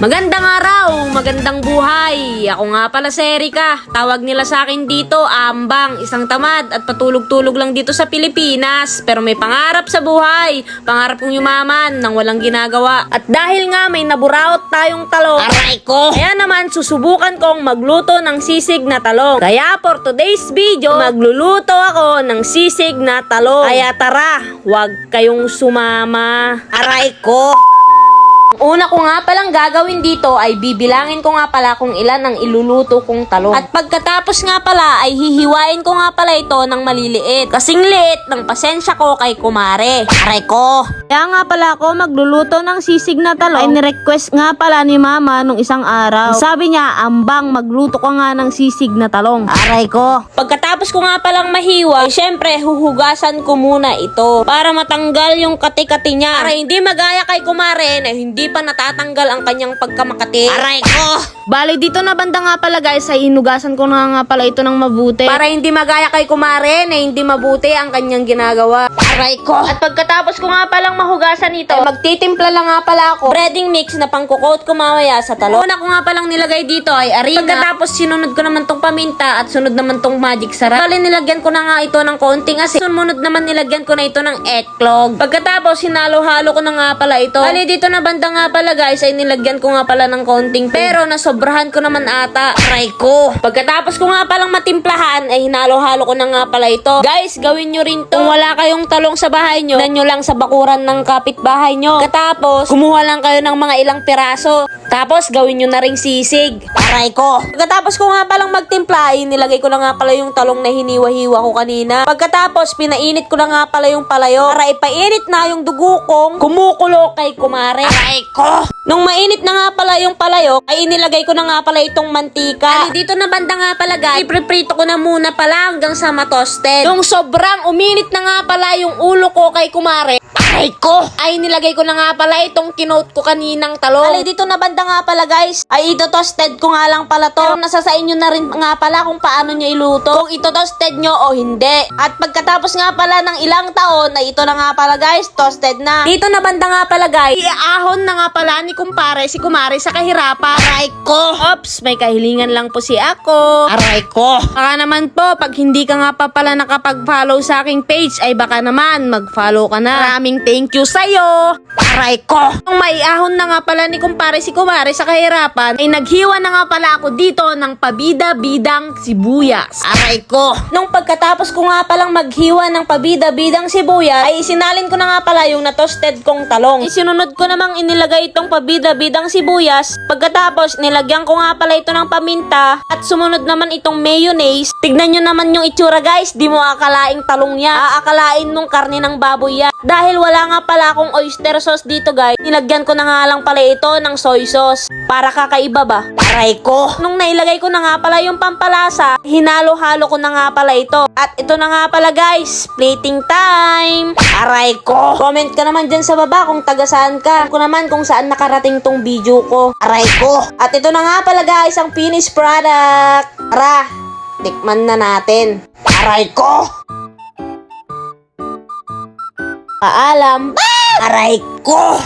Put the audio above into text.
Magandang araw, magandang buhay. Ako nga pala si Erika. Tawag nila sa akin dito, Ambang, isang tamad at patulog-tulog lang dito sa Pilipinas. Pero may pangarap sa buhay. Pangarap kong yumaman nang walang ginagawa. At dahil nga may naburaot tayong talong, aray ko! Kaya naman susubukan kong magluto ng sisig na talong. Kaya for today's video, magluluto ako ng sisig na talong. Kaya tara, huwag kayong sumama. Aray ko! Una ko nga palang gagawin dito ay bibilangin ko nga pala kung ilan ang iluluto kong talong. At pagkatapos nga pala ay hihiwain ko nga pala ito ng maliliit. Kasing liit ng pasensya ko kay kumare. Aray ko! Kaya nga pala ako magluluto ng sisig na talong. Ay nirequest nga pala ni mama nung isang araw. Sabi niya, ambang magluto ko nga ng sisig na talong. Aray ko! Pagkatapos ko nga palang mahiwa, ay syempre huhugasan ko muna ito para matanggal yung kati-kati niya. Para hindi magaya kay kumare na hindi pa natatanggal ang kanyang pagkamakati. Aray ko! Bali, dito na banda nga pala guys, ay inugasan ko na nga pala ito ng mabuti. Para hindi magaya kay kumare na hindi mabuti ang kanyang ginagawa. Aray ko! At pagkatapos ko nga palang mahugasan ito, ay magtitimpla lang nga pala ako. Breading mix na pangkukot ko mamaya sa talong. Una ko nga palang nilagay dito ay harina. Pagkatapos sinunod ko naman tong paminta at sunod naman tong magic sarap. Bali, nilagyan ko na nga ito ng konting asin. Sunod naman nilagyan ko na ito ng eklog. Pagkatapos, hinalo-halo ko na nga pala ito. Bali, dito na banda nga pala guys, ay nilagyan ko nga pala ng konting pero nasobrahan ko naman ata. Aray ko. Pagkatapos ko nga palang matimplahan, ay hinalo-halo ko na nga pala ito. Guys, gawin nyo rin to. Kung wala kayong talong sa bahay nyo, nan nyo lang sa bakuran ng kapitbahay nyo. Katapos, kumuha lang kayo ng mga ilang piraso. Tapos, gawin nyo na ring sisig. Aray ko. Pagkatapos ko nga palang magtimpla, ay nilagay ko na nga pala yung talong na hiniwa-hiwa ko kanina. Pagkatapos, pinainit ko na nga pala yung palayo. Para ipainit na yung dugo kong kumukulo kay kumare. Aray ko. Nung mainit na nga pala yung palayo, ay inilagay ko na nga pala itong mantika. Ay, dito na banda nga pala guys, ipreprito ko na muna pala hanggang sa matosted. Nung sobrang uminit na nga pala yung ulo ko kay kumare, Aray ko! Ay, nilagay ko na nga pala itong kinote ko kaninang talong. Alay, dito na banda nga pala guys. Ay, ito toasted ko nga lang pala to. Pero nasa sa inyo na rin nga pala kung paano nyo iluto. Kung ito toasted nyo o hindi. At pagkatapos nga pala ng ilang taon, ay ito na nga pala guys, toasted na. Dito na banda nga pala guys. Iahon na nga pala ni kumpare si kumare sa kahirapan. Aray ko! Ops, may kahilingan lang po si ako. Aray ko! Baka naman po, pag hindi ka nga pa pala nakapag-follow sa aking page, ay baka naman mag-follow ka na. Maraming thank you sa'yo. Aray ko! Nung maiahon na nga pala ni kumpare si kumare sa kahirapan, ay naghiwa na nga pala ako dito ng pabida-bidang sibuyas. Aray ko! Nung pagkatapos ko nga palang maghiwa ng pabida-bidang sibuyas, ay isinalin ko na nga pala yung natosted kong talong. Isinunod ko namang inilagay itong pabida-bidang sibuyas. Pagkatapos, nilagyan ko nga pala ito ng paminta at sumunod naman itong mayonnaise. Tignan nyo naman yung itsura guys, di mo akalaing talong yan. Aakalain nung karne ng baboy yan. Dahil wala nga pala akong oyster sauce dito guys, nilagyan ko na nga lang pala ito ng soy sauce. Para kakaiba ba? Aray ko! Nung nailagay ko na nga pala yung pampalasa, hinalo-halo ko na nga pala ito. At ito na nga pala guys, plating time! Aray ko! Comment ka naman dyan sa baba kung taga saan ka. Kung naman kung saan nakarating tong video ko. Aray ko! At ito na nga pala guys, ang finished product. Tara, tikman na natin. Aray ko! Paalam. Aray ko!